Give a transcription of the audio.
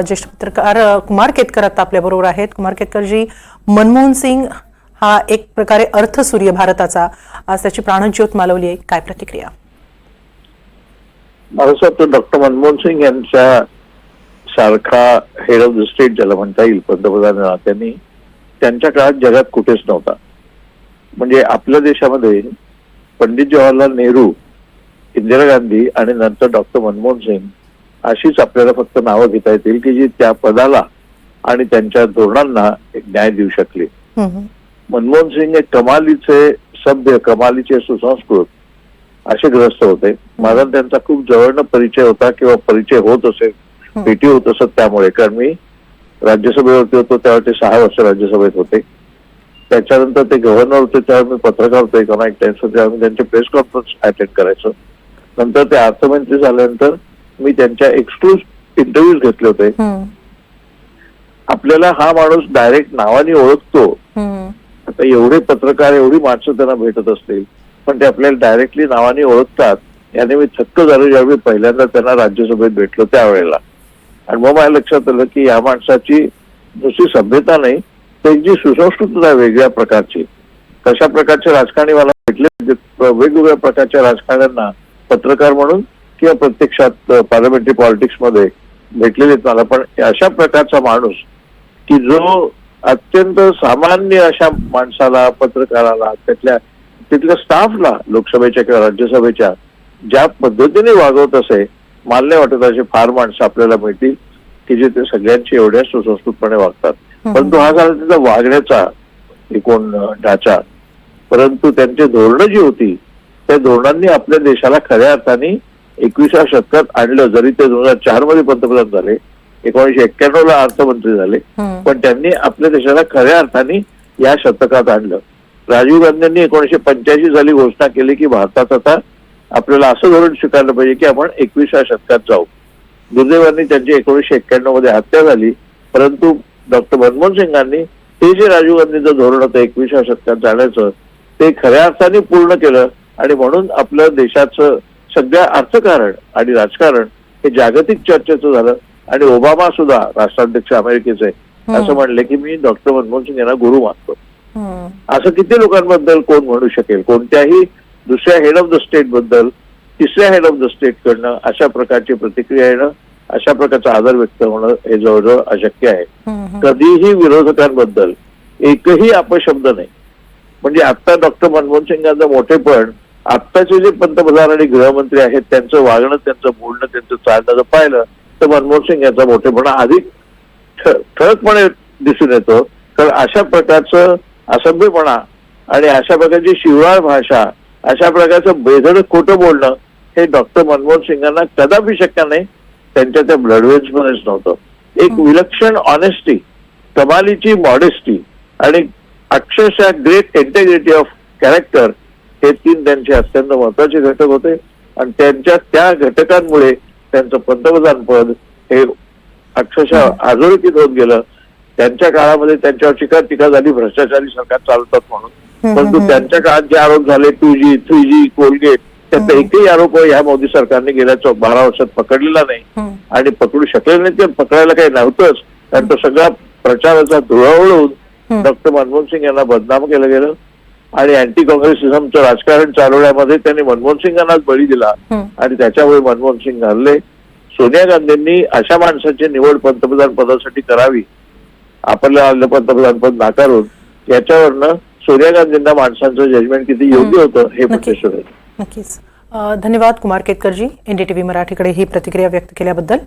ज्येष्ठ पत्रकार कुमार केतकर आता आपल्या बरोबर आहेत. कुमार केतकरजी मनमोहन सिंग हा एक प्रकारे अर्थसूर्य भारताचा. आज त्याची प्राणज्योत मालवली आहे. काय प्रतिक्रिया? डॉक्टर मनमोहन सिंग यांच्या सारखा हेड ऑफ द स्टेट ज्याला म्हणता येईल पंतप्रधान त्यांनी त्यांच्या काळात जगात कुठेच नव्हता. म्हणजे आपल्या देशामध्ये पंडित जवाहरलाल नेहरू इंदिरा गांधी आणि नंतर डॉक्टर मनमोहन सिंग अशीच आपल्याला फक्त नावं घेता येतील की जी त्या पदाला आणि त्यांच्या धोरणांना एक न्याय देऊ शकली. मनमोहन सिंग हे कमालीचे सभ्य कमालीचे सुसंस्कृत असे ग्रस्त होते. माझा त्यांचा खूप जवळनं परिचय होता किंवा परिचय होत असेल भेटी होत असत त्यामुळे. कारण मी राज्यसभेवरती होतो तेव्हा ते सहा वर्ष राज्यसभेत होते. त्याच्यानंतर ते गव्हर्नर होते तेव्हा मी पत्रकार होतो इकॉनॉमिक टाइम्स मी त्यांचे प्रेस कॉन्फरन्स अटेंड करायचो. नंतर ते अर्थमंत्री झाल्यानंतर मी त्यांच्या एक्सक्लुझिव्ह इंटरव्ह्यूज घेतले होते. आपल्याला हा माणूस डायरेक्ट नावाने ओळखतो. आता एवढे पत्रकार एवढी माणसं त्यांना भेटत असतील पण ते आपल्याला डायरेक्टली नावाने ओळखतात. याने मी थक्क झालो ज्यावेळी पहिल्यांदा त्यांना राज्यसभेत भेटलो त्यावेळेला. आणि मग माझ्या लक्षात आलं की या माणसाची नुसती सभ्यता नाही त्यांची सुसंस्कृतता वेगळ्या प्रकारची. कशा प्रकारचे राजकारणी मला भेटले वेगवेगळ्या प्रकारच्या राजकारण्यांना पत्रकार म्हणून किंवा प्रत्यक्षात पार्लमेंटरी पॉलिटिक्समध्ये भेटलेले आहेत मला पण अशा प्रकारचा माणूस की जो अत्यंत सामान्य अशा माणसाला पत्रकाराला त्यातल्या तिथल्या स्टाफला लोकसभेच्या किंवा राज्यसभेच्या ज्या पद्धतीने वागवत असे मला नाही वाटत असे फार माणसं आपल्याला मिळतील की जे ते सगळ्यांची एवढ्या सुसंस्कृतपणे वागतात. परंतु हा झाला त्याचा वागण्याचा एकूण ढाचा. परंतु त्यांची धोरणं जी होती त्या धोरणांनी आपल्या देशाला खऱ्या अर्थाने एकविसाव्या शतकात आणलं जरी ते दोन हजार चारमध्ये पंतप्रधान झाले एकोणीशे एक्क्याण्णव ला अर्थमंत्री झाले. पण त्यांनी आपल्या देशाला खऱ्या अर्थाने या शतकात आणलं राजीव गांधींनी एकोणीशे पंच्याऐंशी साली घोषणा केली की भारतात आता आपल्याला असं धोरण स्वीकारलं पाहिजे की आपण एकविसाव्या शतकात जाऊ दुर्दैवाने त्यांची एकोणीशे एक्क्याण्णवमध्ये हत्या झाली परंतु डॉक्टर मनमोहन सिंगांनी ते जे राजीव गांधीचं धोरण होतं एकविसाव्या शतकात जाण्याचं ते खऱ्या अर्थाने पूर्ण केलं आणि म्हणून आपलं देशाचं सगळ्या अर्थकारण आणि राजकारण हे जागतिक चर्चेचं झालं. आणि ओबामा सुद्धा राष्ट्राध्यक्ष अमेरिकेचे असं म्हणले की मी डॉक्टर मनमोहन सिंग यांना गुरु मानतो. असं किती लोकांबद्दल कोण म्हणू शकेल? कोणत्याही दुसऱ्या हेड ऑफ द स्टेटबद्दल तिसऱ्या हेड ऑफ द स्टेट कडनं अशा प्रकारची प्रतिक्रिया येणं अशा प्रकारचा आदर व्यक्त होणं हे जवळजवळ अशक्य आहे. कधीही विरोधकांबद्दल एकही अपशब्द नाही. म्हणजे आता डॉक्टर मनमोहन सिंगांचं मोठेपण आत्ताचे जे पंतप्रधान आणि गृहमंत्री आहेत त्यांचं वागणं त्यांचं बोलणं त्यांचं चालणं जर पाहिलं तर मनमोहन सिंग यांचा मोठेपणा अधिक ठळकपणे दिसून येतो. तर अशा प्रकारचं असभ्यपणा आणि अशा प्रकारची शिवराळ भाषा अशा प्रकारचं बेधडक खोटं बोलणं हे डॉक्टर मनमोहन सिंगांना कदापि शक्य नाही. त्यांच्या त्या ब्लडवेन्स मध्येच नव्हतं. एक विलक्षण ऑनेस्टी कमालीची मॉडेस्टी आणि अक्षरशः ग्रेट इंटेग्रिटी ऑफ कॅरेक्टर हे तीन त्यांचे अत्यंत महत्त्वाचे घटक होते. आणि त्यांच्या त्या घटकांमुळे त्यांचं पंतप्रधान पद हे अक्षरशः अधोरेखित होत गेलं. त्यांच्या काळामध्ये त्यांच्यावर टीका टीका झाली भ्रष्टाचारी सरकार चालतात म्हणून. परंतु त्यांच्या काळात जे आरोप झाले two G three G Coalgate त्याचा एकही आरोप या मोदी सरकारने गेल्या चौ- बारा वर्षात पकडलेला नाही. आणि पकडू शकले नाही ते पकडायला काही नव्हतंच. कारण तो सगळा प्रचाराचा धुळा डॉक्टर मनमोहन सिंग यांना बदनाम केलं गेलं. आणि अँटी काँग्रेसिझमचं राजकारण चालवण्यामध्ये त्यांनी मनमोहन सिंगांनाच बळी दिला. आणि त्याच्यामुळे मनमोहन सिंग हरले सोनिया गांधींनी अशा माणसाची निवड पंतप्रधान पदासाठी करावी. आपल्याला पंतप्रधान पद नाकारून. याच्यावरनं सोनिया गांधींना माणसांचं जजमेंट किती योग्य होतं हे नक्कीच. धन्यवाद कुमार केतकरजी. एनडीटीव्ही मराठीकडे ही प्रतिक्रिया व्यक्त केल्याबद्दल.